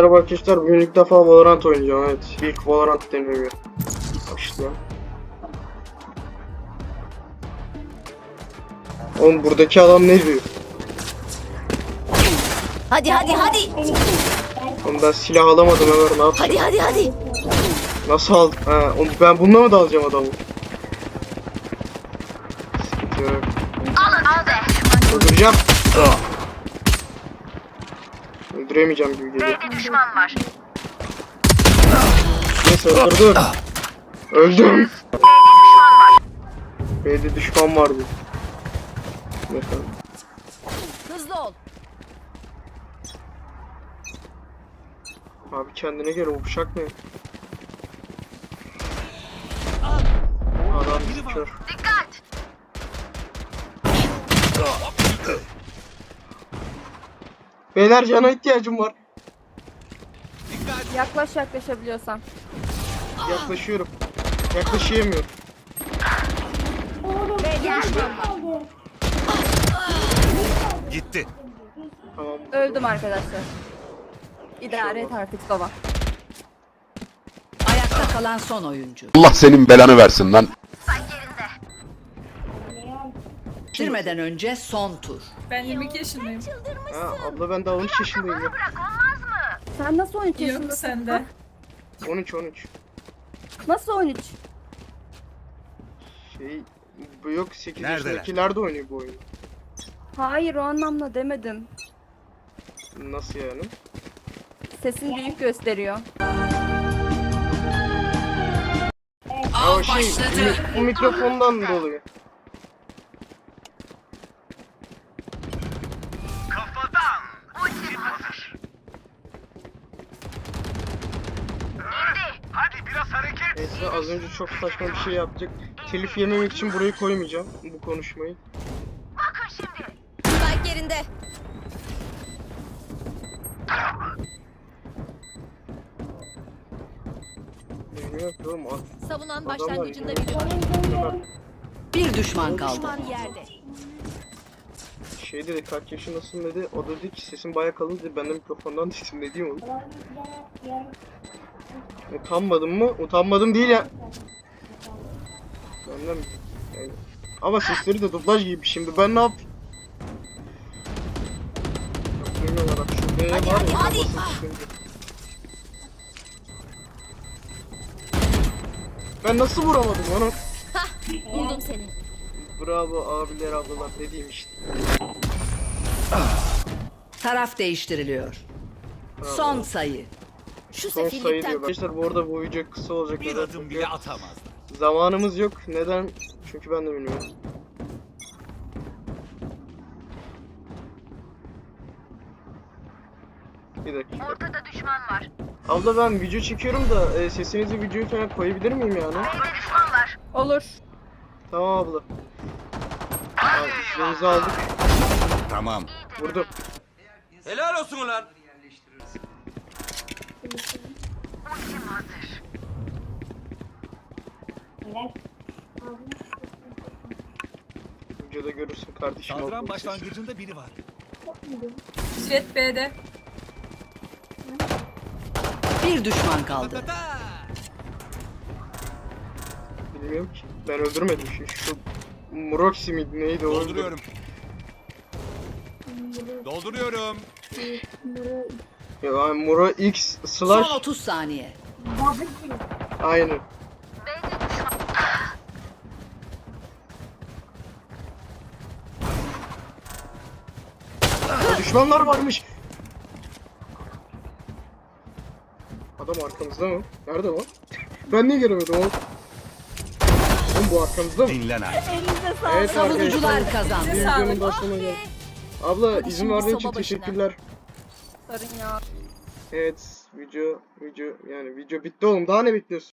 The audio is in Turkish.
Merhaba arkadaşlar bugün ilk defa Valorant oynayacağım evet. İlk Valorant deneyimi. Başlayalım. Oğlum buradaki adam ne diyor? Hadi hadi hadi. Oğlum ben silah alamadım Ömer ne yapayım? Hadi hadi hadi. Nasıl aldım? Ha, oğlum ben bununla mı dalacağım adamı? Sıkıntı yok. Öldüremeyeceğim gibi geliyor. düşman var. Neyse öldürdüm. Öldüm. B'de düşman vardı. Bakalım. Hızlı ol. Abi kendine gel o bıçak ne? Adam kör. Dikkat! Beyler cana ihtiyacım var. Yaklaş yaklaşabiliyorsan. Yaklaşıyorum. Yaklaşamıyorum. Gitti. Tamam. Öldüm arkadaşlar. İdare et artık baba. Ayakta kalan son oyuncu. Allah senin belanı versin lan. Bitirmeden önce son tur. Ben 22 yaşındayım. Ha, abla ben daha 13 yaşındayım ya. Sen nasıl 13 Yok yaşındasın? sende. 13 13. Nasıl 13? Şey bu yok 8 Neredeler? yaşındakiler de oynuyor bu oyunu. Hayır o anlamda demedim. Nasıl yani? Sesin büyük gösteriyor. O şey mi- bu mikrofondan dolayı. Neyse az önce çok saçma bir şey yaptık. Telif yememek için burayı koymayacağım bu konuşmayı. Spike yerinde. Bilmiyorum ki oğlum. a- Savunan Adamlar başlangıcında biri var. Bir düşman kaldı. Düşman yerde. Şey dedi kaç yaşındasın dedi. O da dedi ki sesin baya kalın dedi. Ben de mikrofondan dedim ne diyeyim oğlum. Utanmadım mı? Utanmadım değil ya. Benden yani. Ama sesleri de dublaj gibi şimdi ben ne yapayım? Yok, duymuyorlar bak şu B'ye var ya. hadi, hadi. kafasını sıkınca. Ben nasıl vuramadım onu? Buldum seni. Bravo abiler ablalar dediğim işte. Taraf değiştiriliyor. Son sayı. Şu Son sayı diyor. sefillikten Arkadaşlar bu arada bu video kısa olacak. Bir Neden? adım Çünkü bile atamazdı. Zamanımız yok. Neden? Çünkü ben de bilmiyorum. Bir dakika. Ortada düşman var. Abla ben video çekiyorum da e, sesinizi videoya falan koyabilir miyim yani? B'de düşman var. Olur. Tamam abla. Abi, sesinizi aldık. Tamam. Vurdum. Helal olsun ulan. Videoda görürsün kardeşim. Saldıran abla. başlangıcında biri var. Jet B'de. bir düşman kaldı. Bilmiyorum ki. Ben öldürmedim şu. Şu Muroxy miydi neydi o? Dolduruyorum. Dolduruyorum. Ya yani Muro X Son slash 30 saniye. aynı. Aa, Düşmanlar varmış. Adam arkamızda mı? Nerede o? Ben niye göremedim oğlum? Oğlum bu arkamızda mı? Dinlen artık. Evet arkadaşlar. Savunucular kazandı. Bir videonun da sonuna geldik. Abla izin verdiğin için teşekkürler. Sarın ya. Evet video video yani video bitti oğlum daha ne bekliyorsun?